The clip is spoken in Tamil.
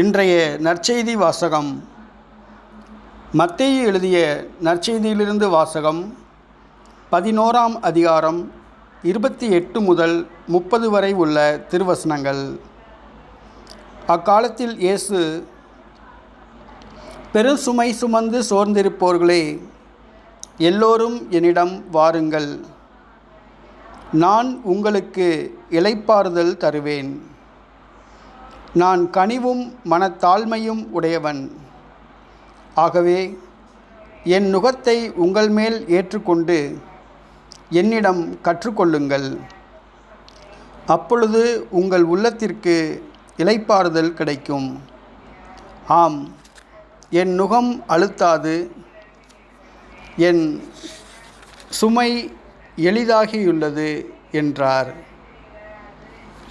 இன்றைய நற்செய்தி வாசகம். மத்தேயு எழுதிய நற்செய்தியிலிருந்து வாசகம் பதினோராம் அதிகாரம் இருபத்தி எட்டு முதல் முப்பது வரை உள்ள திருவசனங்கள். அக்காலத்தில் இயேசு பெருசுமை சுமந்து சோர்ந்திருப்போர்களே எல்லோரும் என்னிடம் வாருங்கள். நான் உங்களுக்கு இளைப்பாறுதல் தருவேன். நான் கனிவும் மனத்தாழ்மையும் உடையவன். ஆகவே என் நுகத்தை உங்கள் மேல் ஏற்றுக்கொண்டு என்னிடம் கற்றுக்கொள்ளுங்கள். அப்பொழுது உங்கள் உள்ளத்திற்கு இலைப்பாறுதல் கிடைக்கும். ஆம் என் நுகம் அழுத்தாது. என் சுமை எளிதாகியுள்ளது என்றார்.